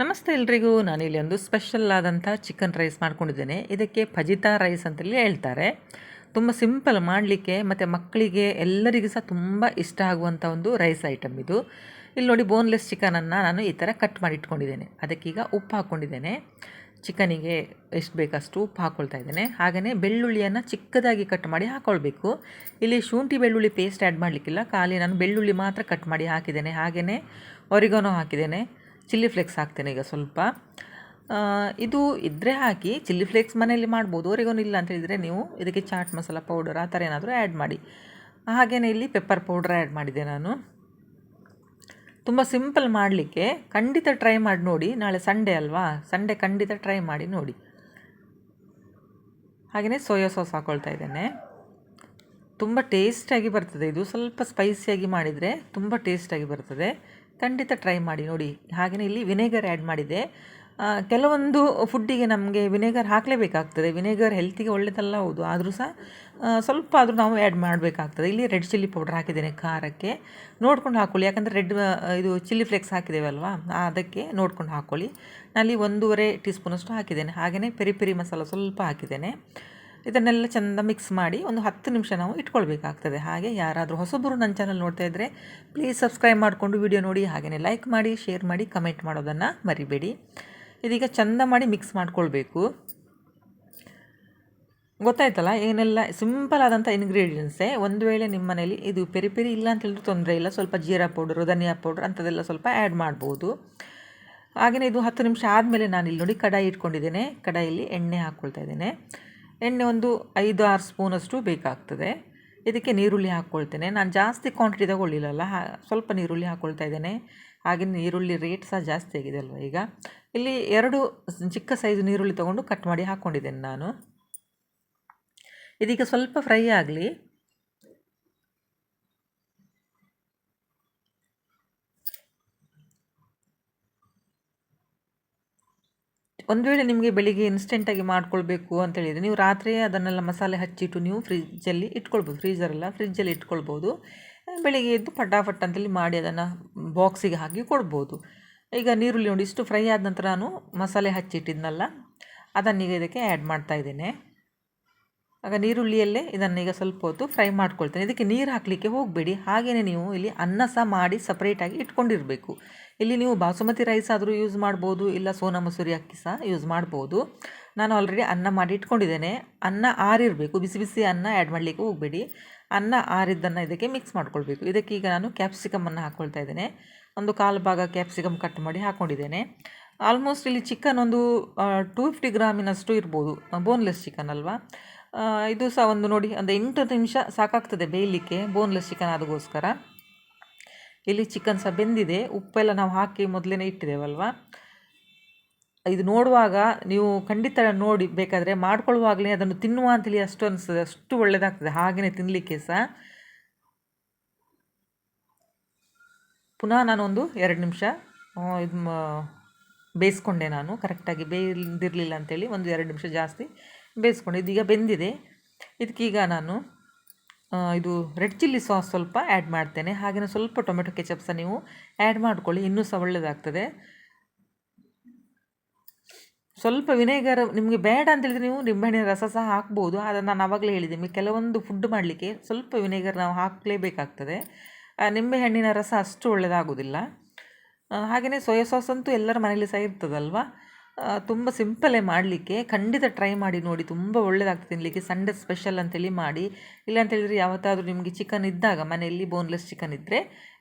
ನಮಸ್ತೆ ಎಲ್ರಿಗೂ. ಇಲ್ಲಿ ಒಂದು ಸ್ಪೆಷಲ್ ಆದಂಥ ಚಿಕನ್ ರೈಸ್ ಮಾಡ್ಕೊಂಡಿದ್ದೇನೆ. ಇದಕ್ಕೆ ಫಜಿತಾ ರೈಸ್ ಅಂತೇಳಿ ಹೇಳ್ತಾರೆ. ತುಂಬ ಸಿಂಪಲ್ ಮಾಡಲಿಕ್ಕೆ ಮತ್ತು ಮಕ್ಕಳಿಗೆ ಎಲ್ಲರಿಗೂ ಸಹ ತುಂಬ ಇಷ್ಟ ಆಗುವಂಥ ಒಂದು ರೈಸ್ ಐಟಮ್ ಇದು. ಇಲ್ಲಿ ನೋಡಿ ಬೋನ್ಲೆಸ್ ಚಿಕನನ್ನು ನಾನು ಈ ಥರ ಕಟ್ ಮಾಡಿ ಇಟ್ಕೊಂಡಿದ್ದೇನೆ. ಅದಕ್ಕೀಗ ಉಪ್ಪು ಹಾಕ್ಕೊಂಡಿದ್ದೇನೆ. ಚಿಕನಿಗೆ ಎಷ್ಟು ಬೇಕಷ್ಟು ಉಪ್ಪು ಹಾಕ್ಕೊಳ್ತಾ ಇದ್ದೇನೆ. ಹಾಗೆಯೇ ಬೆಳ್ಳುಳ್ಳಿಯನ್ನು ಚಿಕ್ಕದಾಗಿ ಕಟ್ ಮಾಡಿ ಹಾಕ್ಕೊಳ್ಬೇಕು ಇಲ್ಲಿ ಶುಂಠಿ ಬೆಳ್ಳುಳ್ಳಿ ಪೇಸ್ಟ್ ಆ್ಯಡ್ ಮಾಡಲಿಕ್ಕಿಲ್ಲ. ಖಾಲಿ ನಾನು ಬೆಳ್ಳುಳ್ಳಿ ಮಾತ್ರ ಕಟ್ ಮಾಡಿ ಹಾಕಿದ್ದೇನೆ. ಹಾಗೆಯೇ ಒರಿಗೋನೋ ಹಾಕಿದ್ದೇನೆ. ಚಿಲ್ಲಿ ಫ್ಲೇಕ್ಸ್ ಹಾಕ್ತೇನೆ ಈಗ ಸ್ವಲ್ಪ. ಇದು ಇದ್ದರೆ ಹಾಕಿ ಚಿಲ್ಲಿ ಫ್ಲೇಕ್ಸ್ ಮನೆಯಲ್ಲಿ ಮಾಡ್ಬೋದು, ಅವರಿಗೊಂದು ಇಲ್ಲ ಅಂತ ಹೇಳಿದರೆ ನೀವು ಇದಕ್ಕೆ ಚಾಟ್ ಮಸಾಲ ಪೌಡರ್ ಆ ಥರ ಏನಾದರೂ ಆ್ಯಡ್ ಮಾಡಿ. ಹಾಗೆಯೇ ಇಲ್ಲಿ ಪೆಪ್ಪರ್ ಪೌಡ್ರ್ ಆ್ಯಡ್ ಮಾಡಿದೆ ನಾನು. ತುಂಬ ಸಿಂಪಲ್ ಮಾಡಲಿಕ್ಕೆ ಖಂಡಿತ ಟ್ರೈ ಮಾಡಿ ನೋಡಿ. ನಾಳೆ ಸಂಡೇ ಅಲ್ವಾ? ಸಂಡೇ ಖಂಡಿತ ಟ್ರೈ ಮಾಡಿ ನೋಡಿ. ಹಾಗೆಯೇ ಸೋಯಾ ಸಾಸ್ ಹಾಕ್ಕೊಳ್ತಾ ಇದ್ದೇನೆ. ತುಂಬ ಟೇಸ್ಟಾಗಿ ಬರ್ತದೆ. ಇದು ಸ್ವಲ್ಪ ಸ್ಪೈಸಿಯಾಗಿ ಮಾಡಿದರೆ ತುಂಬ ಟೇಸ್ಟಾಗಿ ಬರ್ತದೆ. ಖಂಡಿತ ಟ್ರೈ ಮಾಡಿ ನೋಡಿ. ಹಾಗೆಯೇ ಇಲ್ಲಿ ವಿನೆಗರ್ ಆ್ಯಡ್ ಮಾಡಿದೆ. ಕೆಲವೊಂದು ಫುಡ್ಡಿಗೆ ನಮಗೆ ವಿನೆಗರ್ ಹಾಕಲೇಬೇಕಾಗ್ತದೆ. ವಿನೆಗರ್ ಹೆಲ್ತಿಗೆ ಒಳ್ಳೆಯದಲ್ಲ ಹೌದು. ಆದರೂ ಸಹ ಸ್ವಲ್ಪ ಆದರೂ ನಾವು ಆ್ಯಡ್ ಮಾಡಬೇಕಾಗ್ತದೆ. ಇಲ್ಲಿ ರೆಡ್ ಚಿಲ್ಲಿ ಪೌಡರ್ ಹಾಕಿದ್ದೇನೆ ಖಾರಕ್ಕೆ. ನೋಡ್ಕೊಂಡು ಹಾಕ್ಕೊಳ್ಳಿ ಯಾಕಂದರೆ ರೆಡ್ ಇದು ಚಿಲ್ಲಿ ಫ್ಲೇಕ್ಸ್ ಹಾಕಿದ್ದೇವಲ್ವಾ? ಅದಕ್ಕೆ ನೋಡ್ಕೊಂಡು ಹಾಕ್ಕೊಳ್ಳಿ ಅಲ್ಲಿ ಒಂದೂವರೆ ಟೀ ಸ್ಪೂನಷ್ಟು ಹಾಕಿದ್ದೇನೆ. ಹಾಗೆಯೇ ಪೆರಿ ಪೆರಿ ಮಸಾಲ ಸ್ವಲ್ಪ ಹಾಕಿದ್ದೇನೆ. ಇದನ್ನೆಲ್ಲ ಚೆಂದ ಮಿಕ್ಸ್ ಮಾಡಿ ಒಂದು ಹತ್ತು ನಿಮಿಷ ನಾವು ಇಟ್ಕೊಳ್ಬೇಕಾಗ್ತದೆ. ಹಾಗೆ ಯಾರಾದರೂ ಹೊಸಬರು ನನ್ನ ಚಾನಲ್ ನೋಡ್ತಾ ಇದ್ದರೆ ಪ್ಲೀಸ್ ಸಬ್ಸ್ಕ್ರೈಬ್ ಮಾಡಿಕೊಂಡು ವಿಡಿಯೋ ನೋಡಿ ಹಾಗೆಯೇ ಲೈಕ್ ಮಾಡಿ ಶೇರ್ ಮಾಡಿ ಕಮೆಂಟ್ ಮಾಡೋದನ್ನು ಮರಿಬೇಡಿ. ಇದೀಗ ಚೆಂದ ಮಾಡಿ ಮಿಕ್ಸ್ ಮಾಡ್ಕೊಳ್ಬೇಕು. ಗೊತ್ತಾಯ್ತಲ್ಲ, ಏನೆಲ್ಲ ಸಿಂಪಲ್ ಆದಂಥ ಇಂಗ್ರೀಡಿಯೆಂಟ್ಸೇ ಒಂದು ವೇಳೆ ನಿಮ್ಮ ಮನೇಲಿ ಇದು ಪೆರಿ ಪೆರಿ ಇಲ್ಲ ಅಂತ ಹೇಳಿದ್ರೆ ತೊಂದರೆ ಇಲ್ಲ, ಸ್ವಲ್ಪ ಜೀರಾ ಪೌಡ್ರು ಧನಿಯಾ ಪೌಡ್ರ್ ಅಂಥದ್ದೆಲ್ಲ ಸ್ವಲ್ಪ ಆ್ಯಡ್ ಮಾಡ್ಬೋದು. ಹಾಗೆಯೇ ಇದು ಹತ್ತು ನಿಮಿಷ ಆದಮೇಲೆ ನಾನು ಇಲ್ಲಿ ನೋಡಿ ಕಡಾಯಿ ಇಟ್ಕೊಂಡಿದ್ದೇನೆ. ಕಡಾಯಿಯಲ್ಲಿ ಎಣ್ಣೆ ಹಾಕ್ಕೊಳ್ತಾ ಇದ್ದೇನೆ. ಎಣ್ಣೆ ಒಂದು ಐದು ಆರು ಸ್ಪೂನಷ್ಟು ಬೇಕಾಗ್ತದೆ. ಇದಕ್ಕೆ ನೀರುಳ್ಳಿ ಹಾಕ್ಕೊಳ್ತೇನೆ. ನಾನು ಜಾಸ್ತಿ ಕ್ವಾಂಟಿಟಿ ತಗೊಳ್ಳಿಲ್ಲಲ್ಲ ಸ್ವಲ್ಪ ನೀರುಳ್ಳಿ ಹಾಕ್ಕೊಳ್ತಾ ಇದ್ದೇನೆ. ಹಾಗೆ ನೀರುಳ್ಳಿ ರೇಟ್ ಸಹ ಜಾಸ್ತಿ ಆಗಿದೆ ಅಲ್ವಾ ಈಗ. ಇಲ್ಲಿ ಎರಡು ಚಿಕ್ಕ ಸೈಜ್ ನೀರುಳ್ಳಿ ತಗೊಂಡು ಕಟ್ ಮಾಡಿ ಹಾಕ್ಕೊಂಡಿದ್ದೇನೆ ನಾನು. ಇದೀಗ ಸ್ವಲ್ಪ ಫ್ರೈ ಆಗಲಿ. ಒಂದು ವೇಳೆ ನಿಮಗೆ ಬೆಳಿಗ್ಗೆ ಇನ್ಸ್ಟೆಂಟಾಗಿ ಮಾಡ್ಕೊಳ್ಬೇಕು ಅಂತ ಹೇಳಿದರೆ ನೀವು ರಾತ್ರಿಯೇ ಅದನ್ನೆಲ್ಲ ಮಸಾಲೆ ಹಚ್ಚಿಟ್ಟು ನೀವು ಫ್ರಿಜ್ಜಲ್ಲಿ ಇಟ್ಕೊಳ್ಬೋದು. ಫ್ರೀಜರಲ್ಲ ಫ್ರಿಜ್ಜಲ್ಲಿ ಇಟ್ಕೊಳ್ಬೋದು. ಬೆಳಿಗ್ಗೆ ಎದ್ದು ಪಟಾಫಟ್ ಅಂತೇಳಿ ಮಾಡಿ ಅದನ್ನು ಬಾಕ್ಸಿಗೆ ಹಾಕಿ ಕೊಡ್ಬೋದು. ಈಗ ನೀರುಳ್ಳಿ ನೋಡಿ ಇಷ್ಟು ಫ್ರೈ ಆದ ನಂತರ ನಾನು ಮಸಾಲೆ ಹಚ್ಚಿಟ್ಟಿದ್ನಲ್ಲ, ಅದನ್ನೀಗ ಇದಕ್ಕೆ ಆ್ಯಡ್ ಮಾಡ್ತಾ ಇದ್ದೇನೆ. ಆಗ ನೀರುಳ್ಳಿಯಲ್ಲೇ ಇದನ್ನೀಗ ಸ್ವಲ್ಪ ಹೊತ್ತು ಫ್ರೈ ಮಾಡ್ಕೊಳ್ತೇನೆ. ಇದಕ್ಕೆ ನೀರು ಹಾಕಲಿಕ್ಕೆ ಹೋಗಬೇಡಿ. ಹಾಗೆಯೇ ನೀವು ಇಲ್ಲಿ ಅನ್ನ ಸಹ ಮಾಡಿ ಸಪ್ರೇಟಾಗಿ ಇಟ್ಕೊಂಡಿರಬೇಕು. ಇಲ್ಲಿ ನೀವು ಬಾಸುಮತಿ ರೈಸ್ ಆದರೂ ಯೂಸ್ ಮಾಡ್ಬೋದು, ಇಲ್ಲ ಸೋನಾ ಮಸೂರಿ ಅಕ್ಕಿ ಸಹ ಯೂಸ್ ಮಾಡ್ಬೋದು. ನಾನು ಆಲ್ರೆಡಿ ಅನ್ನ ಮಾಡಿ ಇಟ್ಕೊಂಡಿದ್ದೇನೆ. ಅನ್ನ ಆರಿರಬೇಕು. ಬಿಸಿ ಬಿಸಿ ಅನ್ನ ಆ್ಯಡ್ ಮಾಡಲಿಕ್ಕೆ ಹೋಗಬೇಡಿ. ಅನ್ನ ಆರಿದ್ದನ್ನು ಇದಕ್ಕೆ ಮಿಕ್ಸ್ ಮಾಡ್ಕೊಳ್ಬೇಕು. ಇದಕ್ಕೆ ಈಗ ನಾನು ಕ್ಯಾಪ್ಸಿಕಮನ್ನು ಹಾಕ್ಕೊಳ್ತಾ ಇದ್ದೇನೆ. ಒಂದು ಕಾಲು ಭಾಗ ಕ್ಯಾಪ್ಸಿಕಮ್ ಕಟ್ ಮಾಡಿ ಹಾಕ್ಕೊಂಡಿದ್ದೇನೆ ಆಲ್ಮೋಸ್ಟ್ ಇಲ್ಲಿ ಚಿಕನ್ ಒಂದು ಟೂ ಫಿಫ್ಟಿ ಗ್ರಾಮಿನಷ್ಟು ಇರ್ಬೋದು. ಬೋನ್ಲೆಸ್ ಚಿಕನ್ ಅಲ್ವಾ? ಇದು ಸಹ ಒಂದು ನೋಡಿ ಒಂದು ಎಂಟು ನಿಮಿಷ ಸಾಕಾಗ್ತದೆ ಬೇಯಲಿಕ್ಕೆ ಬೋನ್ಲೆಸ್ ಚಿಕನ್ ಅದಕ್ಕೋಸ್ಕರ ಇಲ್ಲಿ ಚಿಕನ್ ಸಹ ಬೆಂದಿದೆ, ಉಪ್ಪೆಲ್ಲ ನಾವು ಹಾಕಿ ಮೊದಲೇ ಇಟ್ಟಿದ್ದೇವಲ್ವ? ಇದು ನೋಡುವಾಗ ನೀವು ಖಂಡಿತ ನೋಡಿ ಬೇಕಾದರೆ ಮಾಡ್ಕೊಳ್ಳುವಾಗಲೇ ಅದನ್ನು ತಿನ್ನುವ ಅಂತೇಳಿ ಅಷ್ಟು ಅನಿಸ್ತದೆ ಅಷ್ಟು ಒಳ್ಳೆಯದಾಗ್ತದೆ ಹಾಗೆಯೇ ತಿನ್ನಲಿಕ್ಕೆ ಸಹ. ಪುನಃ ನಾನೊಂದು ಎರಡು ನಿಮಿಷ ಇದು ಬೇಯಿಸ್ಕೊಂಡೆ ನಾನು ಕರೆಕ್ಟಾಗಿ ಬೇಯ್ದಿರಲಿಲ್ಲ ಅಂತೇಳಿ ಒಂದು ಎರಡು ನಿಮಿಷ ಜಾಸ್ತಿ ಬೇಯಿಸ್ಕೊಂಡೆ ಇದೀಗ ಬೆಂದಿದೆ. ಇದಕ್ಕೀಗ ನಾನು ಇದು ರೆಡ್ ಚಿಲ್ಲಿ ಸಾಸ್ ಸ್ವಲ್ಪ ಆ್ಯಡ್ ಮಾಡ್ತೇನೆ. ಹಾಗೆಯೇ ಸ್ವಲ್ಪ ಟೊಮೆಟೊ ಕೆಚಪ್ ಸಹ ನೀವು ಆ್ಯಡ್ ಮಾಡ್ಕೊಳ್ಳಿ. ಇನ್ನೂ ಸಹ ಒಳ್ಳೆಯದಾಗ್ತದೆ ಸ್ವಲ್ಪ ವಿನೇಗರ್ ನಿಮಗೆ ಬೇಡ ಅಂತ ಹೇಳಿದರೆ ನೀವು ನಿಂಬೆಹಣ್ಣಿನ ರಸ ಸಹ ಹಾಕ್ಬೋದು. ಆದರೆ ನಾನು ಆವಾಗಲೇ ಹೇಳಿದೆ ನಿಮಗೆ ಕೆಲವೊಂದು ಫುಡ್ ಮಾಡಲಿಕ್ಕೆ ಸ್ವಲ್ಪ ವಿನೇಗರ್ ನಾವು ಹಾಕಲೇಬೇಕಾಗ್ತದೆ. ನಿಂಬೆಹಣ್ಣಿನ ರಸ ಅಷ್ಟು ಒಳ್ಳೆಯದಾಗೋದಿಲ್ಲ ಹಾಗೆಯೇ ಸೋಯಾ ಸಾಸ್ ಅಂತೂ ಎಲ್ಲರ ಮನೇಲಿ ಸಹ ಇರ್ತದಲ್ವ? ತುಂಬ ಸಿಂಪಲ್ಲೇ ಮಾಡಲಿಕ್ಕೆ. ಖಂಡಿತ ಟ್ರೈ ಮಾಡಿ ನೋಡಿ. ತುಂಬ ಒಳ್ಳೆಯದಾಗ್ತದೆ ತಿನ್ನಲಿಕ್ಕೆ ಸಂಡೇ ಸ್ಪೆಷಲ್ ಅಂತೇಳಿ ಮಾಡಿ. ಇಲ್ಲ ಅಂತೇಳಿದರೆ ಯಾವತ್ತಾದರೂ ನಿಮಗೆ ಚಿಕನ್ ಇದ್ದಾಗ, ಮನೆಯಲ್ಲಿ ಬೋನ್ಲೆಸ್ ಚಿಕನ್ ಇದ್ದರೆ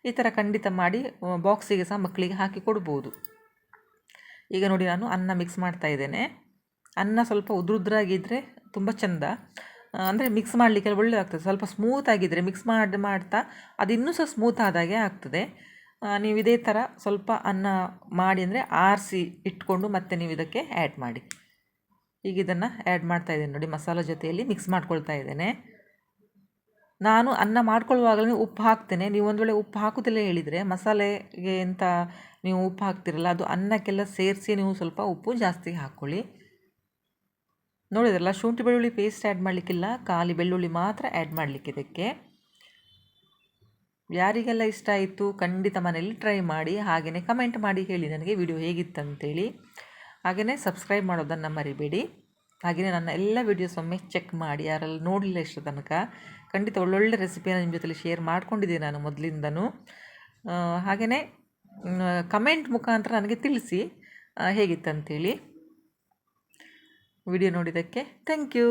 ಈ ಥರ ಖಂಡಿತ ಮಾಡಿ ಬಾಕ್ಸಿಗೆ ಸಹ ಮಕ್ಕಳಿಗೆ ಹಾಕಿ ಕೊಡ್ಬೋದು. ಈಗ ನೋಡಿ ನಾನು ಅನ್ನ ಮಿಕ್ಸ್ ಮಾಡ್ತಾ ಇದ್ದೇನೆ. ಅನ್ನ ಸ್ವಲ್ಪ ಉದ್ರುದ್ರಾಗಿದ್ದರೆ ತುಂಬ ಚೆಂದ. ಅಂದರೆ ಮಿಕ್ಸ್ ಮಾಡಲಿಕ್ಕೆ ಒಳ್ಳೆಯದಾಗ್ತದೆ ಸ್ವಲ್ಪ ಸ್ಮೂತ್ ಆಗಿದ್ದರೆ ಮಿಕ್ಸ್ ಮಾಡಿ, ಮಾಡ್ತಾ ಅದು ಇನ್ನೂ ಸಹ ಸ್ಮೂತ್ ಆದಾಗೆ ಆಗ್ತದೆ. ನೀವು ಇದೇ ಥರ ಸ್ವಲ್ಪ ಅನ್ನ ಮಾಡಿ ಅಂದರೆ ಆರಿಸಿ ಇಟ್ಕೊಂಡು ಮತ್ತೆ ನೀವು ಇದಕ್ಕೆ ಆ್ಯಡ್ ಮಾಡಿ. ಈಗ ಇದನ್ನು ಆ್ಯಡ್ ಮಾಡ್ತಾ ಇದ್ದೀನಿ ನೋಡಿ, ಮಸಾಲ ಜೊತೆಯಲ್ಲಿ ಮಿಕ್ಸ್ ಮಾಡ್ಕೊಳ್ತಾ ಇದ್ದೇನೆ. ನಾನು ಅನ್ನ ಮಾಡ್ಕೊಳ್ಳುವಾಗಲೇ ಉಪ್ಪು ಹಾಕ್ತೇನೆ. ನೀವು ಒಂದು ವೇಳೆ ಉಪ್ಪು ಹಾಕುದಿಲ್ಲ ಹೇಳಿದರೆ ಮಸಾಲೆಗೆ ಅಂತ ನೀವು ಉಪ್ಪು ಹಾಕ್ತಿರಲ್ಲ, ಅದು ಅನ್ನಕ್ಕೆಲ್ಲ ಸೇರಿಸಿ ನೀವು ಸ್ವಲ್ಪ ಉಪ್ಪು ಜಾಸ್ತಿ ಹಾಕ್ಕೊಳ್ಳಿ ನೋಡಿದ್ರಲ್ಲ, ಶುಂಠಿ ಬೆಳ್ಳುಳ್ಳಿ ಪೇಸ್ಟ್ ಆ್ಯಡ್ ಮಾಡಲಿಕ್ಕಿಲ್ಲ, ಖಾಲಿ ಬೆಳ್ಳುಳ್ಳಿ ಮಾತ್ರ ಆ್ಯಡ್ ಮಾಡಲಿಕ್ಕೆ ಇದಕ್ಕೆ. ಯಾರಿಗೆಲ್ಲ ಇಷ್ಟ ಆಯಿತು ಖಂಡಿತ ಮನೆಯಲ್ಲಿ ಟ್ರೈ ಮಾಡಿ ಹಾಗೆಯೇ ಕಮೆಂಟ್ ಮಾಡಿ ಹೇಳಿ ನನಗೆ ವಿಡಿಯೋ ಹೇಗಿತ್ತಂತೇಳಿ. ಹಾಗೆಯೇ ಸಬ್ಸ್ಕ್ರೈಬ್ ಮಾಡೋದನ್ನು ಮರಿಬೇಡಿ. ಹಾಗೆಯೇ ನನ್ನ ಎಲ್ಲ ವೀಡಿಯೋಸ್ ಒಮ್ಮೆ ಚೆಕ್ ಮಾಡಿ, ಯಾರೆಲ್ಲ ನೋಡಲಿಲ್ಲ ಇಷ್ಟು ತನಕ, ಖಂಡಿತ ಒಳ್ಳೊಳ್ಳೆ ರೆಸಿಪಿಯನ್ನು ನಿಮ್ಮ ಜೊತೆಲಿ ಶೇರ್ ಮಾಡ್ಕೊಂಡಿದ್ದೀನಿ ನಾನು ಮೊದಲಿಂದನೂ. ಹಾಗೆಯೇ ಕಮೆಂಟ್ ಮುಖಾಂತರ ನನಗೆ ತಿಳಿಸಿ ಹೇಗಿತ್ತಂತೇಳಿ. ವಿಡಿಯೋ ನೋಡಿದ್ದಕ್ಕೆ ಥ್ಯಾಂಕ್ ಯು